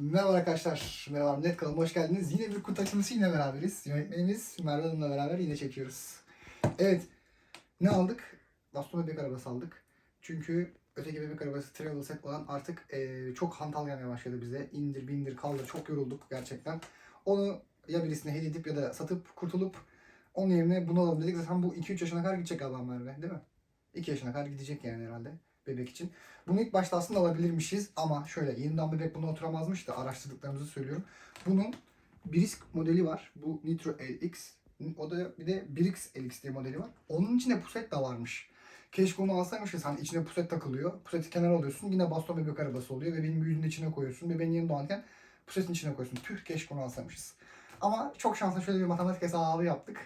Merhaba arkadaşlar. Merhaba Net kanalıma hoş geldiniz. Yine bir kutu açılışı yine beraberiz. Yönetmenimiz Merve Hanım'la beraber yine çekiyoruz. Evet. Ne aldık? Baston bebek arabası aldık. Çünkü öteki bebek arabası travel set olan artık eee, çok hantal gelmeye başladı bize. İndir bindir kaldır çok yorulduk gerçekten. Onu ya birisine hediye edip ya da satıp kurtulup onun yerine bunu alalım dedik. Zaten bu 2-3 yaşına kadar gidecek galiba Merve değil mi? 2 yaşına kadar gidecek yani herhalde bebek için. Bunu ilk başta aslında alabilirmişiz ama şöyle yeniden bebek buna oturamazmış da araştırdıklarımızı söylüyorum. Bunun Brisk modeli var. Bu Nitro LX. O da bir de Brix LX diye modeli var. Onun içinde puset de varmış. Keşke onu alsaymışız. Hani içine puset takılıyor. Puseti kenara alıyorsun. Yine baston bebek arabası oluyor. Bebeğin büyüdüğünde içine koyuyorsun. Bebeğin yeni doğarken pusetin içine koyuyorsun. Tüh keşke onu alsaymışız. Ama çok şanslı şöyle bir matematik hesabı yaptık.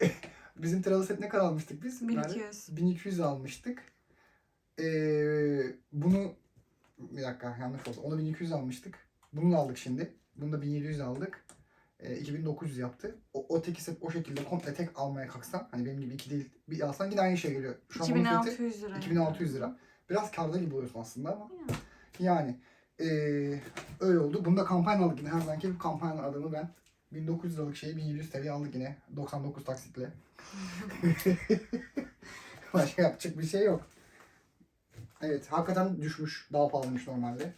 Bizim travel set ne kadar almıştık biz? 1200. 1200 almıştık. Ee, bunu bir dakika yanlış oldu. Onu 1200 almıştık. Bunu da aldık şimdi. Bunu da 1700 aldık. Ee, 2900 yaptı. O, o teki o şekilde komple tek almaya kalksan hani benim gibi iki değil bir alsan yine aynı şey geliyor. Şu an bunun fiyatı 2600 lira. 2600 lira. Biraz karda gibi oluyorsun aslında ama Ya. yani ee, öyle oldu. Bunda kampanya aldık yine her zamanki gibi kampanya adamı ben. 1900 liralık şeyi 1700 TL aldık yine 99 taksitle. Başka yapacak bir şey yok. Evet hakikaten düşmüş. Daha pahalıymış normalde.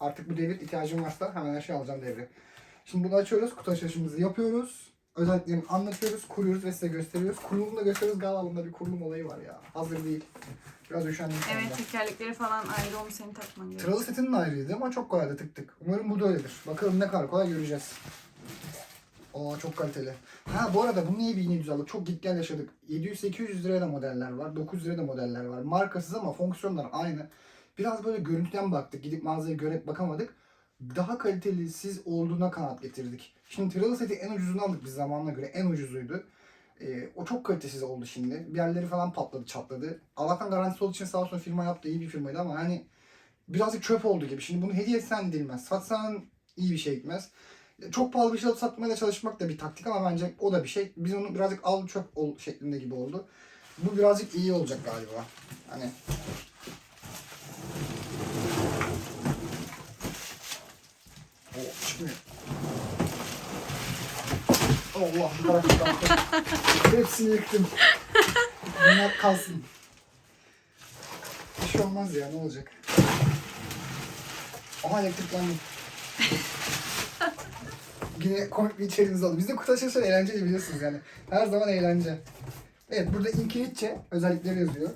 Artık bu devir ihtiyacım varsa hemen her şey alacağım devri. Şimdi bunu açıyoruz. Kutu açılışımızı yapıyoruz. Özelliklerini anlatıyoruz, kuruyoruz ve size gösteriyoruz. Kurulumunu da gösteriyoruz. Galiba bunda bir kurulum olayı var ya. Hazır değil. Biraz üşendim. Evet anda. tekerlekleri falan ayrı onu senin takman gerekiyor. Tralı setinin ayrıydı ama çok kolaydı tık tık. Umarım bu da öyledir. Bakalım ne kadar kolay göreceğiz. Aa çok kaliteli. Ha bu arada bunu niye 1700 aldık? Çok git gel yaşadık. 700-800 liraya da modeller var. 900 liraya da modeller var. Markasız ama fonksiyonlar aynı. Biraz böyle görüntüden baktık. Gidip mağazaya görüp bakamadık. Daha kalitelisiz olduğuna kanaat getirdik. Şimdi Tralı seti en ucuzunu aldık biz zamanına göre. En ucuzuydu. Ee, o çok kalitesiz oldu şimdi. Bir yerleri falan patladı çatladı. Allah'tan garantisi olduğu için sağ olsun firma yaptı. iyi bir firmaydı ama hani birazcık çöp oldu gibi. Şimdi bunu hediye etsen edilmez. Satsan iyi bir şey gitmez. Çok pahalı bir şey alıp satmaya çalışmak da bir taktik ama bence o da bir şey. Biz onu birazcık al çöp ol şeklinde gibi oldu. Bu birazcık iyi olacak galiba. Hani o çıkmıyor. Allah taraftan. Hepsini yıktım. Bunlar kalsın. Bir şey olmaz ya ne olacak? Aha elektriklendim. Yine komik bir içeriğimiz oldu. Bizde kutu açılışı eğlenceli biliyorsunuz yani. Her zaman eğlence. Evet burada İngilizce özellikleri yazıyor.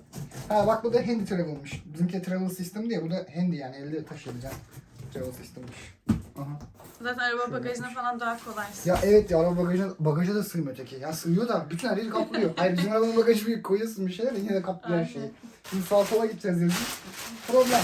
Ha bak bu da handy travel'mış. Bizimki travel system diye bu da handy yani elde taşıyabileceğin travel system'mış. Aha. Zaten araba Şöyle bagajına olmuş. falan daha kolaysın. Ya evet ya araba bagaja, bagaja da sığmıyor öteki. Ya sığıyor da bütün her yeri kaplıyor. Hayır bizim arabanın bagajı büyük koyuyorsun bir şeyler yine de kaplıyor her şeyi. Şimdi sağa sola gideceğiz yazın. Problem.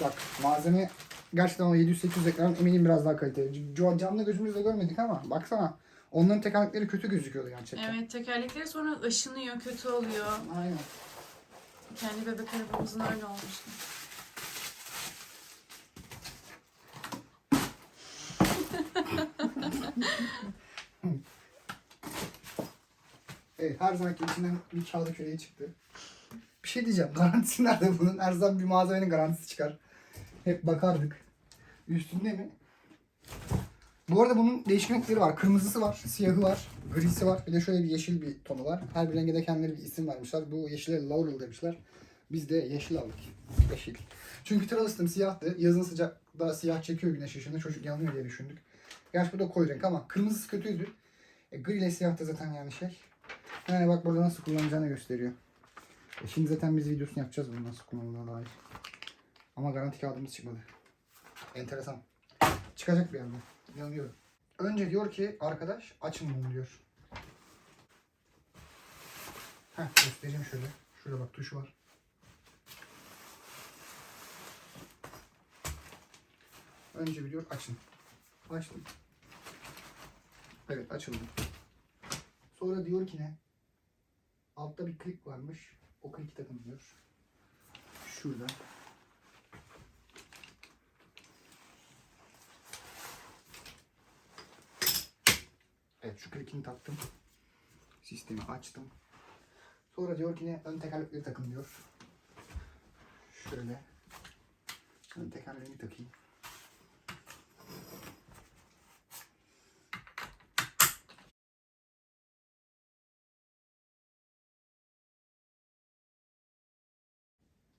Bak malzeme gerçekten o 700-800 ekran eminim biraz daha kaliteli. Canlı gözümüzle görmedik ama baksana. Onların tekerlekleri kötü gözüküyordu gerçekten. Evet tekerlekleri sonra ışınıyor, kötü oluyor. Aynen. Kendi bebek arabamızın öyle olmuştu. Evet her zamanki içinden bir kağıda küreği çıktı. Bir şey diyeceğim. Garantisi nerede bunun? Her zaman bir malzemenin garantisi çıkar. Hep bakardık. Üstünde mi? Bu arada bunun değişik renkleri var. Kırmızısı var, siyahı var, grisi var. Bir de şöyle bir yeşil bir tonu var. Her bir renge de kendileri bir isim vermişler. Bu yeşile laurel demişler. Biz de yeşil aldık. Yeşil. Çünkü Trabzon'ım siyahtı. Yazın sıcakta siyah çekiyor güneş ışığında. Çocuk yanıyor diye düşündük. Gerçi bu da koyu renk ama kırmızısı kötüydü. E, gri ile siyah da zaten yani şey. Yani bak burada nasıl kullanacağını gösteriyor. E şimdi zaten biz videosunu yapacağız bunu nasıl kullanıldığına dair. Ama garanti kağıdımız çıkmadı. Enteresan. Çıkacak bir yerden. İnanıyorum. Önce diyor ki arkadaş açın bunu diyor. Heh göstereyim şöyle. Şurada bak tuşu var. Önce bir diyor açın. Açtım. Evet açıldı. Sonra diyor ki ne? Altta bir klik varmış. O kliki takın diyor. Şurada. Evet şu klikini taktım. Sistemi açtım. Sonra diyor ki ne? Ön tekerlekleri takın diyor. Şöyle. Şunun tekerleğini takayım.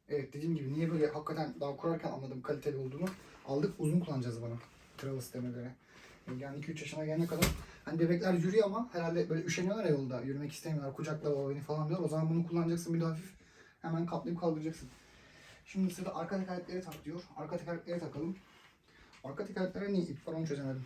Evet dediğim gibi niye böyle hakikaten daha kurarken anladım kaliteli olduğunu. Aldık uzun kullanacağız bana. Travel sisteme göre. Yani 2-3 yaşına gelene kadar hani bebekler yürüyor ama herhalde böyle üşeniyorlar ya yolda. Yürümek istemiyorlar. Kucakla baba beni falan diyor. O zaman bunu kullanacaksın bir de hafif hemen katlayıp kaldıracaksın. Şimdi sırada arka tekerlekleri tak diyor. Arka tekerlekleri takalım. Arka tekerleklere niye ip var onu çözemedim.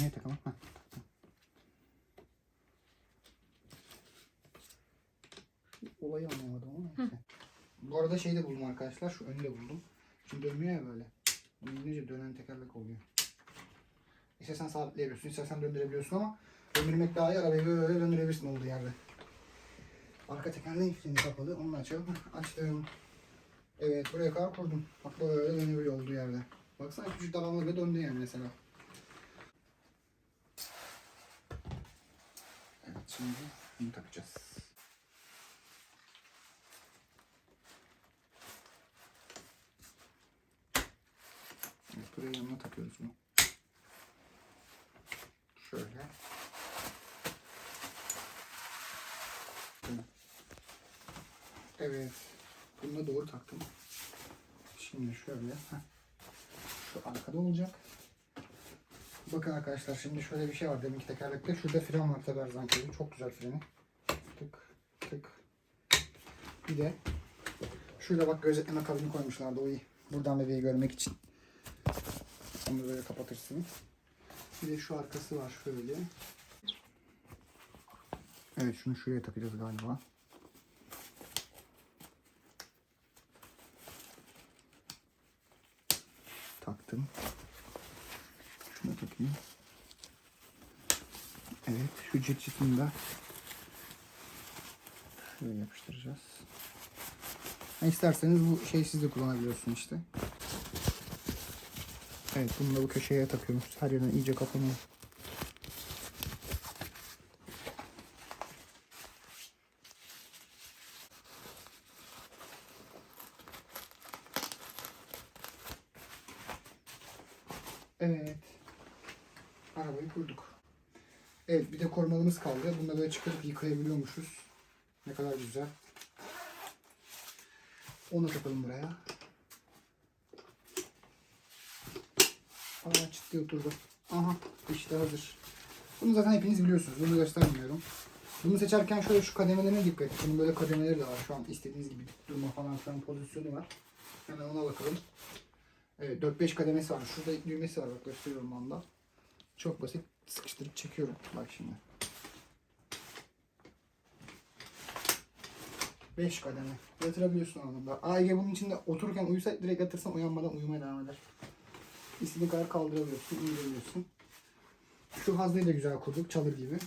Niye takalım? Heh. Olayı anlamadım ama neyse. Bu arada şey de buldum arkadaşlar. Şu önü de buldum. Şimdi dönmüyor ya böyle. Dönünce dönen tekerlek oluyor. İstersen sabitleyebiliyorsun, istersen döndürebiliyorsun ama döndürmek daha iyi. Arabayı böyle döndürebilirsin olduğu yerde. Arka tekerleğin kilidi kapalı. Onu açalım. Açtım. Evet buraya kadar kurdum. Bak böyle dönebiliyor olduğu yerde. Baksana küçük dalgalı bile döndü yani mesela. Evet şimdi bunu takacağız. Evet, buraya yanına takıyoruz bunu. Şöyle. Evet. Bunu da doğru taktım. Şimdi şöyle. heh. Şu arkada olacak. Bakın arkadaşlar şimdi şöyle bir şey var deminki tekerlekte. Şurada fren var tabi gibi. Çok güzel freni. Tık tık. Bir de şurada bak gözetleme kabini koymuşlardı o iyi. Buradan bebeği görmek için. Onu böyle kapatırsın. Bir de şu arkası var şöyle. Evet şunu şuraya takacağız galiba. Taktım. Şunu takayım. Evet şu cırt cırtını da şöyle yapıştıracağız. Ha, isterseniz bu şeyi siz de kullanabiliyorsun işte. Evet bunu da bu köşeye takıyoruz. Her yerine iyice kapanıyor. Evet. Arabayı kurduk. Evet bir de korumalımız kaldı. Bunu da böyle çıkarıp yıkayabiliyormuşuz. Ne kadar güzel. Onu takalım buraya. Aa çıktı oturdu. Aha işte hazır. Bunu zaten hepiniz biliyorsunuz. Bunu göstermiyorum. Bunu seçerken şöyle şu kademelerine dikkat edin. Bunun böyle kademeleri de var. Şu an istediğiniz gibi durma falan filan pozisyonu var. Hemen ona bakalım. Evet 4-5 kademesi var. Şurada düğmesi var. Bak gösteriyorum anda. Çok basit. Sıkıştırıp çekiyorum. Bak şimdi. 5 kademe. Yatırabiliyorsun anında. AEG bunun içinde otururken uyusa direkt yatırsan uyanmadan uyumaya devam eder. İstediğin kadar kaldırabiliyorsun, indirebiliyorsun. Şu haznayı da güzel kurduk, çalır gibi.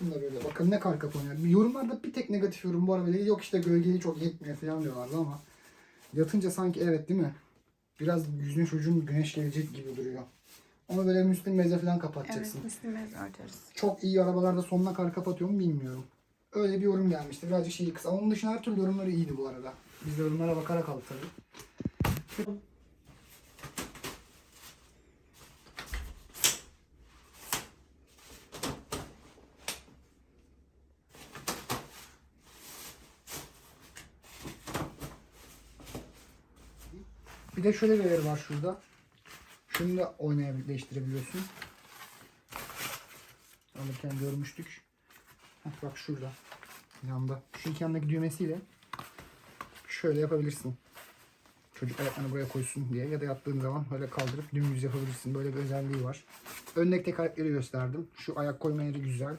Bunu da böyle bakın ne kadar kapanıyor. Yorumlarda bir tek negatif yorum bu arabayla yok işte gölgeli çok yetmiyor falan diyorlardı ama yatınca sanki evet değil mi? Biraz yüzün çocuğun güneş gelecek gibi duruyor. Ama böyle müslüm meze falan kapatacaksın. Evet, Müslümanız örteriz. Çok iyi arabalarda sonuna kadar kapatıyor mu bilmiyorum. Öyle bir yorum gelmişti. Birazcık şeyi kısa. Onun dışında her türlü yorumları iyiydi bu arada. Biz de yorumlara bakarak aldık tabii. Bir de şöyle bir yer var şurada. Şunu da oynayabiliyorsun. Alırken görmüştük. Heh, bak şurada. Yanda. Şu iki yandaki düğmesiyle şöyle yapabilirsin. Çocuk ayaklarını buraya koysun diye ya da yattığın zaman böyle kaldırıp dümdüz yapabilirsin. Böyle bir özelliği var. Öndeki tekerlekleri gösterdim. Şu ayak koyma yeri güzel.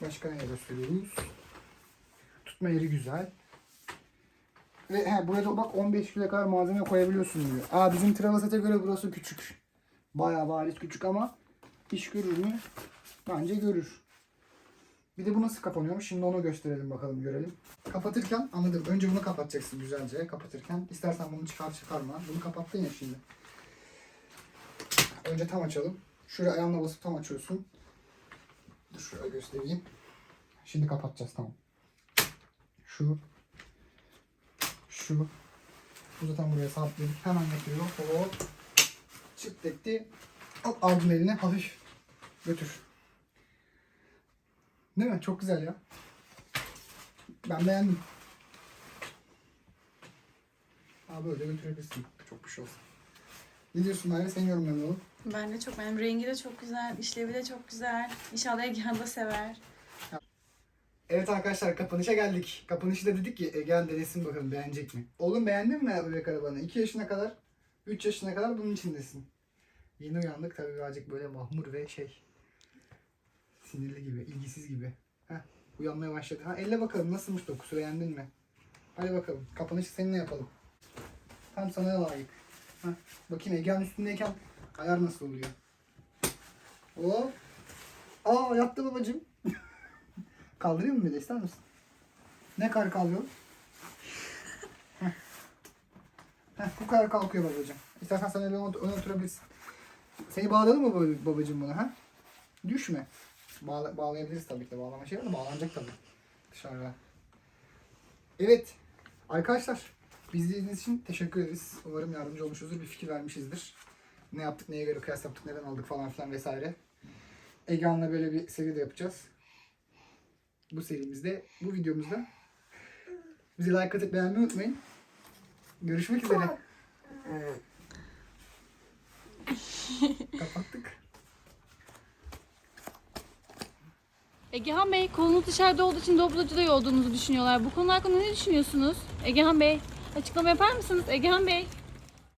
Başka ne gösteriyoruz? Tutma yeri güzel. Ve he, burada bak 15 kilo kadar malzeme koyabiliyorsun diyor. Aa bizim Travelset'e göre burası küçük. Bayağı bariz küçük ama iş görür mü? Bence görür. Bir de bu nasıl kapanıyormuş? Şimdi onu gösterelim bakalım görelim. Kapatırken anladım. Önce bunu kapatacaksın güzelce kapatırken. İstersen bunu çıkar çıkarma. Bunu kapattın ya şimdi. Önce tam açalım. Şuraya ayağınla basıp tam açıyorsun. Şöyle göstereyim. Şimdi kapatacağız tamam. Şu. Şu. Bu tam buraya sabitledik. Hemen yapıyorum. Hop. Çıt etti. Hop aldın eline hafif götür. Değil mi? Çok güzel ya. Ben beğendim. Abi böyle götürebilirsin. Çok bir şey olsun. Ne diyorsun Merve? Senin yorumlarını alalım. Ben de çok beğendim. Rengi de çok güzel. işlevi de çok güzel. İnşallah Egehan da sever. Evet arkadaşlar kapanışa geldik. Kapanışı da dedik ki Egehan denesin bakalım beğenecek mi? Oğlum beğendin mi bebek arabanı? 2 yaşına kadar, 3 yaşına kadar bunun içindesin. Yeni uyandık tabii birazcık böyle mahmur ve şey sinirli gibi, ilgisiz gibi. Heh, uyanmaya başladı. Ha elle bakalım nasılmış dokusu beğendin mi? Hadi bakalım kapanışı seninle yapalım. Tam sana layık. Heh, bakayım Egehan üstündeyken ayar nasıl oluyor? Hop. Aa yattı babacığım. Kaldırayım mı bir de ister misin? Ne kadar kalıyor? Heh. Heh, bu kadar kalkıyor babacığım. İstersen sen öyle öne oturabilirsin. Seni bağlayalım mı baba- babacığım buna ha? Düşme. Bağla, bağlayabiliriz tabii ki de. Bağlama şey var da bağlanacak tabii. Dışarıda. Evet. Arkadaşlar. Bizi izlediğiniz için teşekkür ederiz. Umarım yardımcı olmuşuzdur. Bir fikir vermişizdir. Ne yaptık, neye göre kıyas yaptık, neden aldık falan filan vesaire. Egehan'la böyle bir seri de yapacağız bu serimizde, bu videomuzda. Bizi like atıp beğenmeyi unutmayın. Görüşmek üzere. Kapattık. Egehan Bey, kolunuz dışarıda olduğu için Doblocu'da olduğunuzu düşünüyorlar. Bu konu hakkında ne düşünüyorsunuz? Egehan Bey, açıklama yapar mısınız? Egehan Bey.